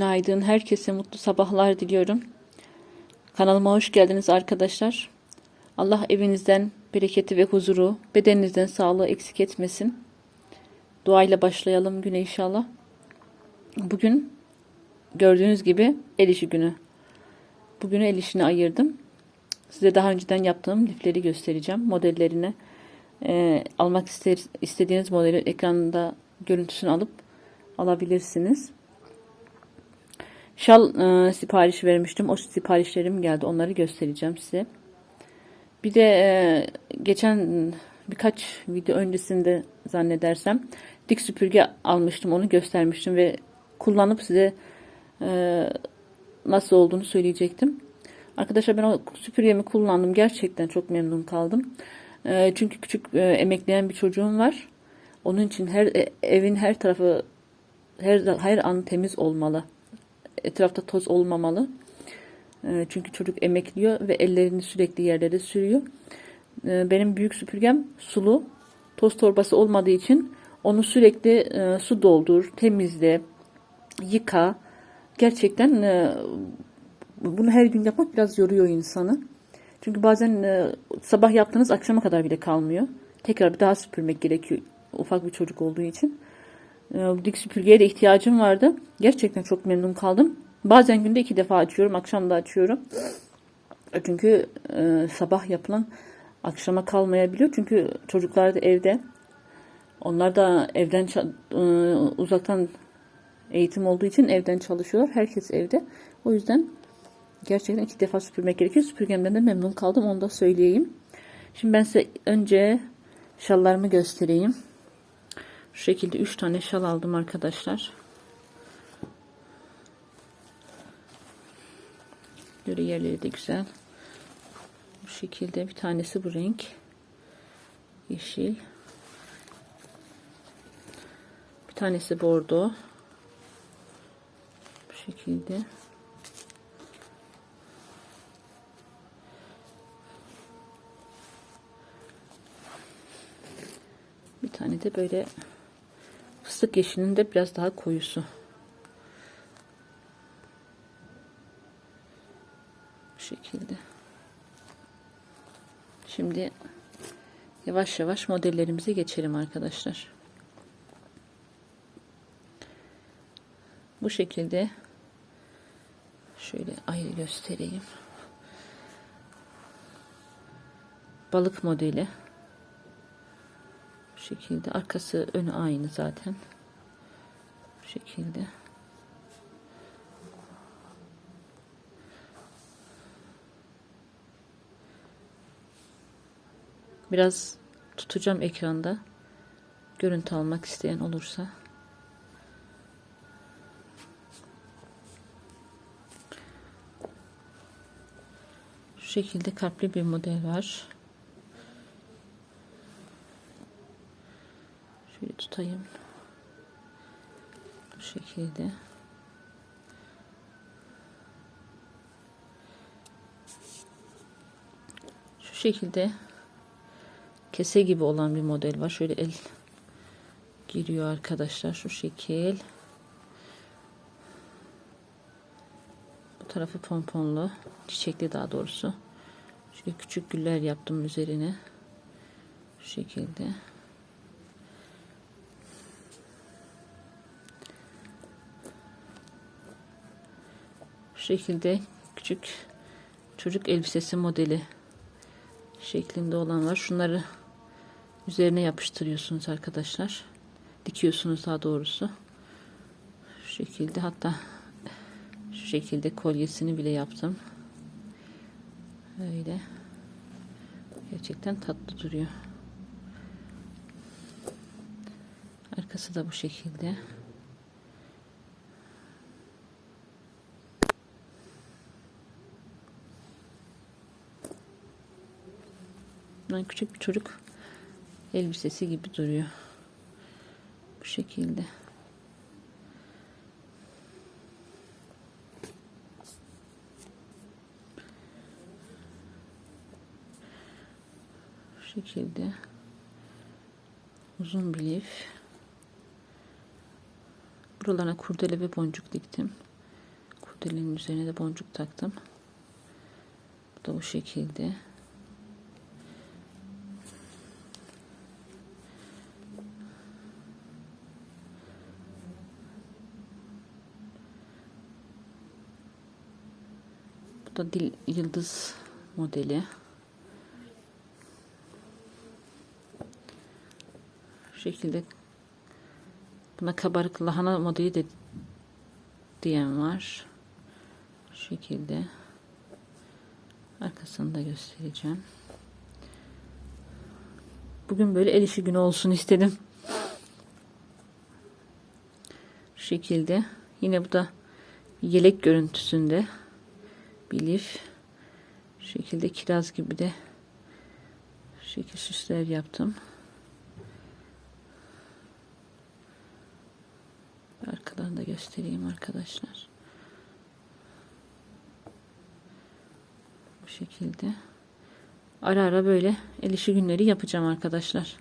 Günaydın. Herkese mutlu sabahlar diliyorum. Kanalıma hoş geldiniz arkadaşlar. Allah evinizden bereketi ve huzuru, bedeninizden sağlığı eksik etmesin. Duayla başlayalım güne inşallah. Bugün gördüğünüz gibi el işi günü. Bugünü el işine ayırdım. Size daha önceden yaptığım lifleri göstereceğim. Modellerini e, almak ister, istediğiniz modelin ekranında görüntüsünü alıp alabilirsiniz. Şal e, siparişi vermiştim. O siparişlerim geldi. Onları göstereceğim size. Bir de e, geçen birkaç video öncesinde zannedersem dik süpürge almıştım. Onu göstermiştim ve kullanıp size e, nasıl olduğunu söyleyecektim. Arkadaşlar ben o süpürgemi kullandım. Gerçekten çok memnun kaldım. E, çünkü küçük e, emekleyen bir çocuğum var. Onun için her e, evin her tarafı her her an temiz olmalı. Etrafta toz olmamalı. E, çünkü çocuk emekliyor ve ellerini sürekli yerlere sürüyor. E, benim büyük süpürgem sulu. Toz torbası olmadığı için onu sürekli e, su doldur, temizle, yıka. Gerçekten e, bunu her gün yapmak biraz yoruyor insanı. Çünkü bazen e, sabah yaptığınız akşama kadar bile kalmıyor. Tekrar bir daha süpürmek gerekiyor ufak bir çocuk olduğu için. E, dik süpürgeye de ihtiyacım vardı. Gerçekten çok memnun kaldım. Bazen günde iki defa açıyorum, akşam da açıyorum. E, çünkü e, sabah yapılan akşama kalmayabiliyor. Çünkü çocuklar da evde. Onlar da evden e, uzaktan eğitim olduğu için evden çalışıyorlar. Herkes evde. O yüzden gerçekten iki defa süpürmek gerekiyor. Süpürgemden de memnun kaldım. Onu da söyleyeyim. Şimdi ben size önce şallarımı göstereyim. Şu şekilde 3 tane şal aldım arkadaşlar. Böyle yerleri de güzel. Bu şekilde bir tanesi bu renk. Yeşil. Bir tanesi bordo. Bu şekilde. Bir tane de böyle fıstık yeşilinin de biraz daha koyusu. Bu şekilde. Şimdi yavaş yavaş modellerimize geçelim arkadaşlar. Bu şekilde şöyle ayrı göstereyim. Balık modeli. Şekilde arkası önü aynı zaten. Bu şekilde. Biraz tutacağım ekranda. Görüntü almak isteyen olursa. Şu şekilde kalpli bir model var. Şöyle tutayım. Bu şekilde. Şu şekilde kese gibi olan bir model var. Şöyle el giriyor arkadaşlar. Şu şekil. Bu tarafı pomponlu. Çiçekli daha doğrusu. Şöyle küçük güller yaptım üzerine. Şu şekilde. Şu şekilde küçük çocuk elbisesi modeli şeklinde olan var. Şunları üzerine yapıştırıyorsunuz arkadaşlar. Dikiyorsunuz daha doğrusu. Şu şekilde hatta şu şekilde kolyesini bile yaptım. Öyle. Gerçekten tatlı duruyor. Arkası da bu şekilde. Yani küçük bir çocuk elbisesi gibi duruyor. Bu şekilde. Bu şekilde uzun bir lif. Buralarına kurdele ve boncuk diktim. Kurdelenin üzerine de boncuk taktım. Bu da bu şekilde. Bu da dil yıldız modeli. Şu şekilde buna kabarık lahana modeli de diyen var. Şu şekilde arkasını da göstereceğim. Bugün böyle el işi günü olsun istedim. Şu şekilde. Yine bu da yelek görüntüsünde bir lif. Şu şekilde kiraz gibi de şekil süsler yaptım. Arkadan da göstereyim arkadaşlar. Bu şekilde. Ara ara böyle el işi günleri yapacağım arkadaşlar.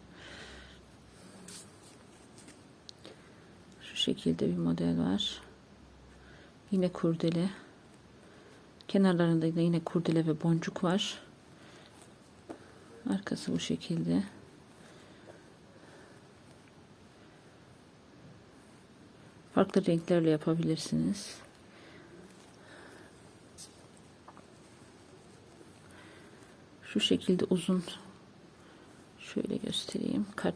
Şu şekilde bir model var. Yine kurdele. Kenarlarında da yine kurdele ve boncuk var. Arkası bu şekilde. Farklı renklerle yapabilirsiniz. Şu şekilde uzun şöyle göstereyim. Kalp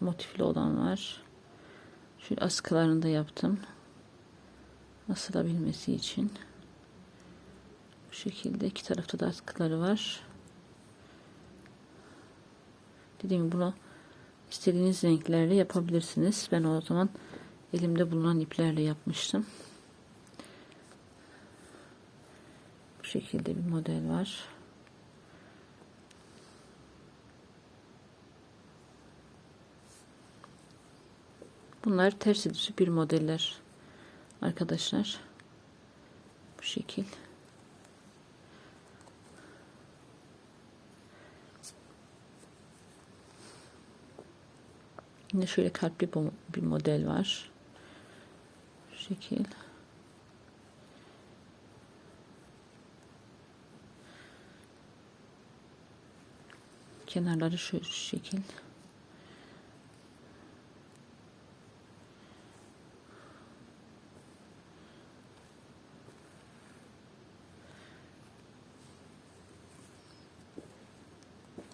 motifli olan var. Şöyle askılarını da yaptım. Asılabilmesi için. Bu şekilde iki tarafta da askıları var. Dediğim gibi bunu istediğiniz renklerle yapabilirsiniz. Ben o zaman elimde bulunan iplerle yapmıştım. Bu şekilde bir model var. Bunlar ters düzü bir modeller arkadaşlar. Bu şekil. Yine şöyle kalpli bir model var. Şu şekil. Kenarları şu şekil.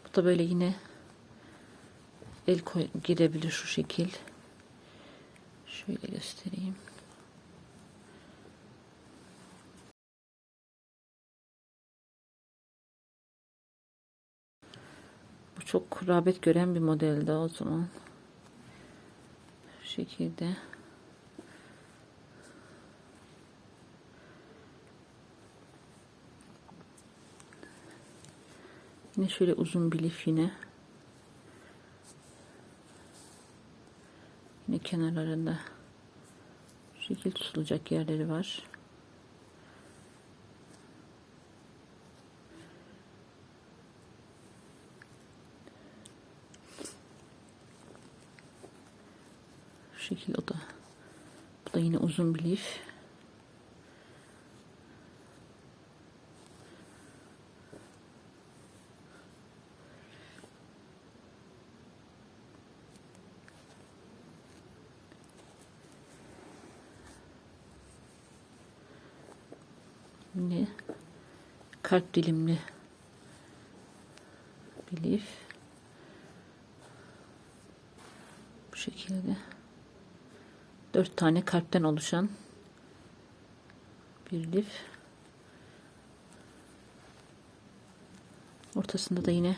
Bu da böyle yine el koy girebilir şu şekil. Şöyle göstereyim. Bu çok rağbet gören bir modelde o zaman. Şu şekilde. Yine şöyle uzun bir lif yine. Kenarlarında şekil tutulacak yerleri var. Şu şekil o da. Bu da yine uzun bir lif. Yine kalp dilimli bir lif. Bu şekilde. Dört tane kalpten oluşan bir lif. Ortasında da yine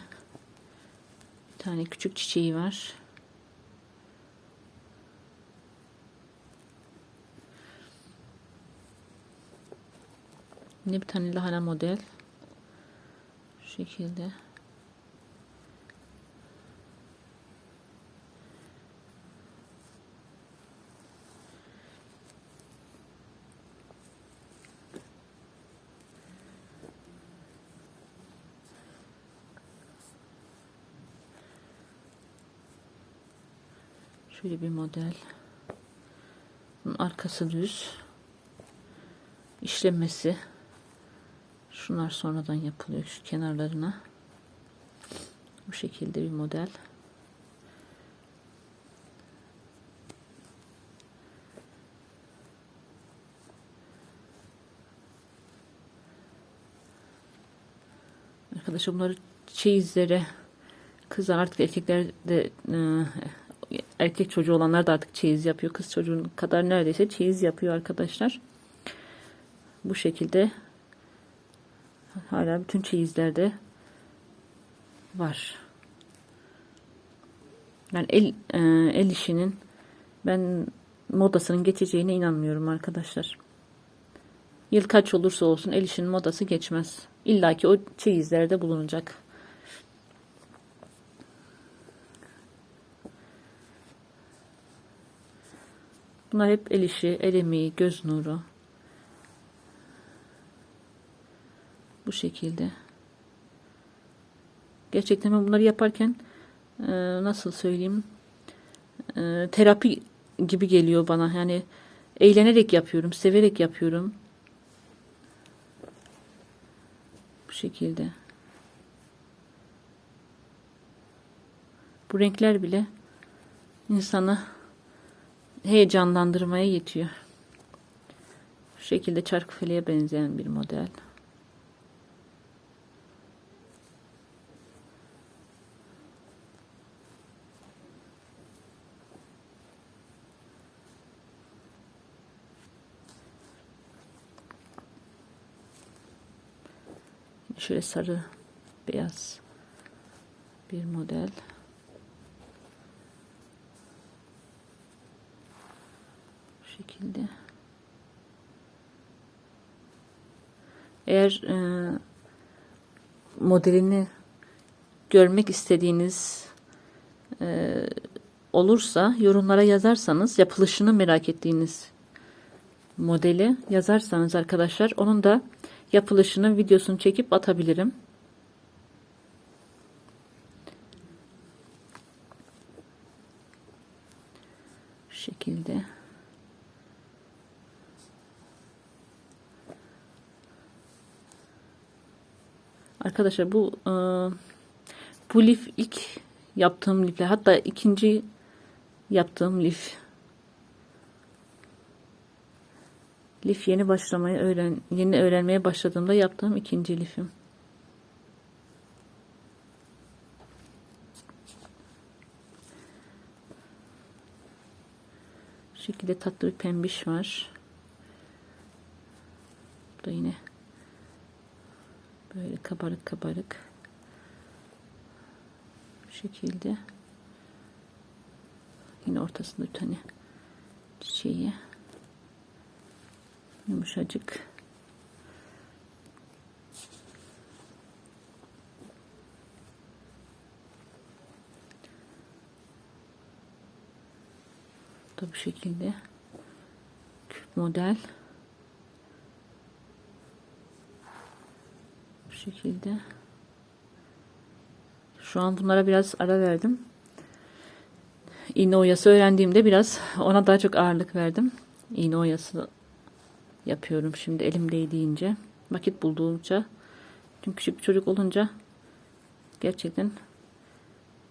bir tane küçük çiçeği var. Yine bir tane lahana model. Şu şekilde. Şöyle bir model. Bunun arkası düz. işlemesi. Şunlar sonradan yapılıyor şu kenarlarına. Bu şekilde bir model. Arkadaşlar bunları çeyizlere kızlar artık erkekler de e, erkek çocuğu olanlar da artık çeyiz yapıyor. Kız çocuğun kadar neredeyse çeyiz yapıyor arkadaşlar. Bu şekilde hala bütün çeyizlerde var. Yani el, e, el işinin ben modasının geçeceğine inanmıyorum arkadaşlar. Yıl kaç olursa olsun el işinin modası geçmez. İlla ki o çeyizlerde bulunacak. Bunlar hep el işi, el emeği, göz nuru. Bu şekilde. Gerçekten ben bunları yaparken e, nasıl söyleyeyim e, terapi gibi geliyor bana. Yani eğlenerek yapıyorum, severek yapıyorum. Bu şekilde. Bu renkler bile insanı heyecanlandırmaya yetiyor. Şu şekilde çarkıfeleğe benzeyen bir model. Şöyle sarı beyaz bir model. Şekilde. Eğer e, modelini görmek istediğiniz e, olursa yorumlara yazarsanız yapılışını merak ettiğiniz modeli yazarsanız arkadaşlar onun da yapılışını videosunu çekip atabilirim. Şu şekilde. Arkadaşlar bu e, bu lif ilk yaptığım lifle hatta ikinci yaptığım lif Lif yeni başlamaya öğren yeni öğrenmeye başladığımda yaptığım ikinci lifim. Şu şekilde tatlı bir pembiş var. Bu da yine böyle kabarık kabarık. Bu şekilde. Yine ortasında bir tane çiçeği yumuşacık. da bu şekilde. Küp model. Bu şekilde. Şu an bunlara biraz ara verdim. İğne oyası öğrendiğimde biraz ona daha çok ağırlık verdim. İğne oyası yapıyorum şimdi elim değdiğince. Vakit bulduğunca. Çünkü küçük bir çocuk olunca gerçekten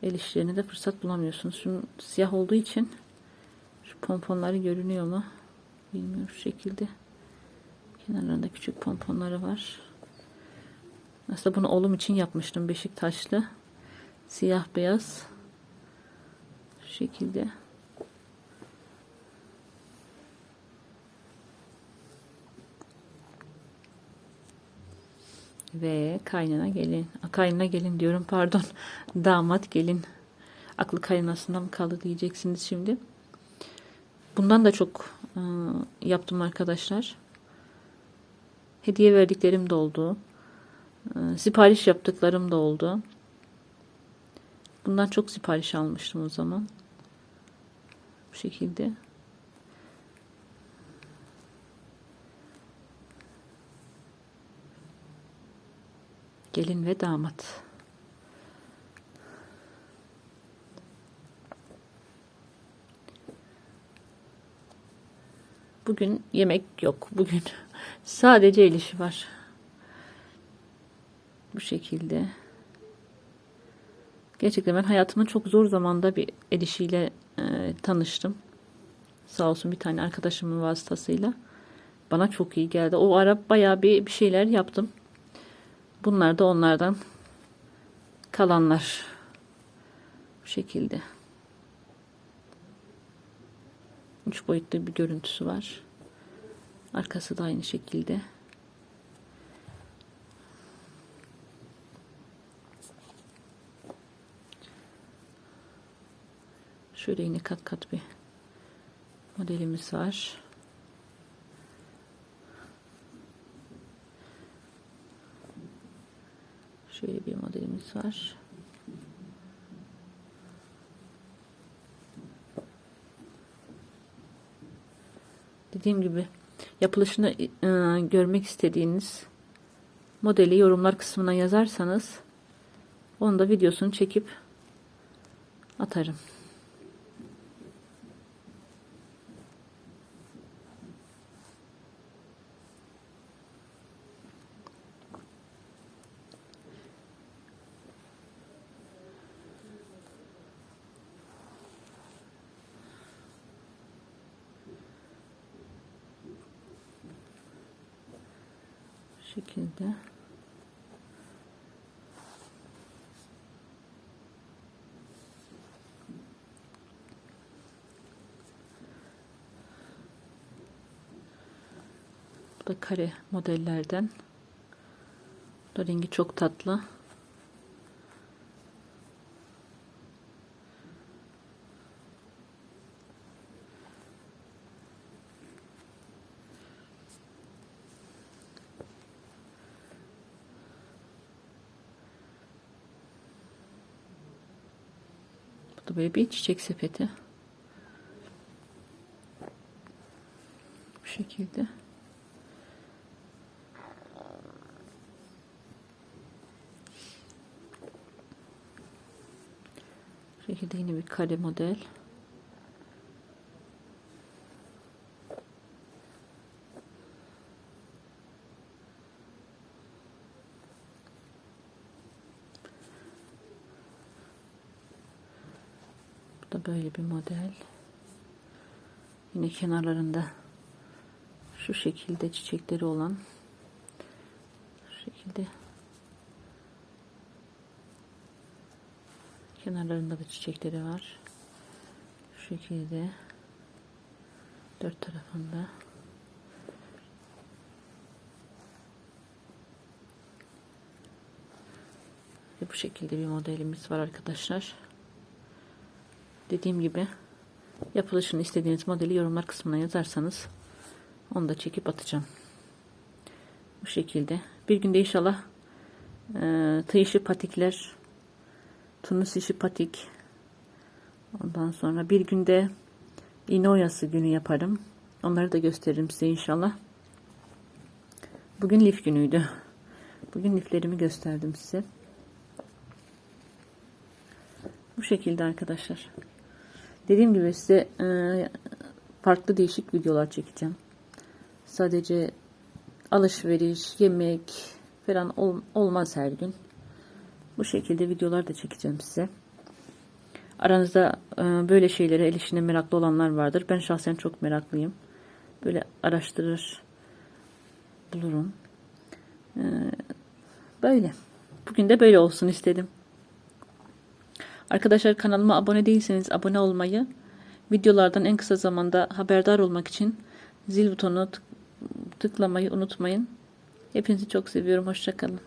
el işlerine de fırsat bulamıyorsunuz. Şunun siyah olduğu için şu pomponları görünüyor mu? Bilmiyorum şu şekilde. Kenarlarında küçük pomponları var. Aslında bunu oğlum için yapmıştım. Beşik taşlı. Siyah beyaz. Şu şekilde. Ve kaynana gelin. Kaynana gelin diyorum pardon. Damat gelin. Aklı kaynanasından mı kaldı diyeceksiniz şimdi. Bundan da çok e, yaptım arkadaşlar. Hediye verdiklerim de oldu. E, sipariş yaptıklarım da oldu. Bundan çok sipariş almıştım o zaman. Bu şekilde. Gelin ve damat. Bugün yemek yok. Bugün Sadece el var. Bu şekilde. Gerçekten ben hayatımın çok zor zamanda bir el işiyle e, tanıştım. Sağ olsun bir tane arkadaşımın vasıtasıyla. Bana çok iyi geldi. O ara bayağı bir, bir şeyler yaptım. Bunlar da onlardan kalanlar. Bu şekilde. Üç boyutlu bir görüntüsü var. Arkası da aynı şekilde. Şöyle yine kat kat bir modelimiz var. Şöyle bir modelimiz var. Dediğim gibi yapılışını e, görmek istediğiniz modeli yorumlar kısmına yazarsanız onu da videosunu çekip atarım. Şekilde. Bu da kare modellerden. Bu rengi çok tatlı. Bu da böyle bir çiçek sepeti. Bu şekilde. Bu şekilde yine bir kare model. Da böyle bir model. Yine kenarlarında şu şekilde çiçekleri olan şu şekilde kenarlarında da çiçekleri var. Şu şekilde dört tarafında ve bu şekilde bir modelimiz var arkadaşlar. Dediğim gibi yapılışını istediğiniz modeli yorumlar kısmına yazarsanız onu da çekip atacağım. Bu şekilde. Bir günde inşallah e, tığ patikler, tunus işi patik. Ondan sonra bir günde iğne oyası günü yaparım. Onları da gösteririm size inşallah. Bugün lif günüydü. Bugün liflerimi gösterdim size. Bu şekilde arkadaşlar. Dediğim gibi size e, farklı değişik videolar çekeceğim. Sadece alışveriş, yemek falan ol, olmaz her gün. Bu şekilde videolar da çekeceğim size. Aranızda e, böyle şeylere el işine meraklı olanlar vardır. Ben şahsen çok meraklıyım. Böyle araştırır, bulurum. E, böyle. Bugün de böyle olsun istedim. Arkadaşlar kanalıma abone değilseniz abone olmayı, videolardan en kısa zamanda haberdar olmak için zil butonuna tık tıklamayı unutmayın. Hepinizi çok seviyorum. Hoşçakalın.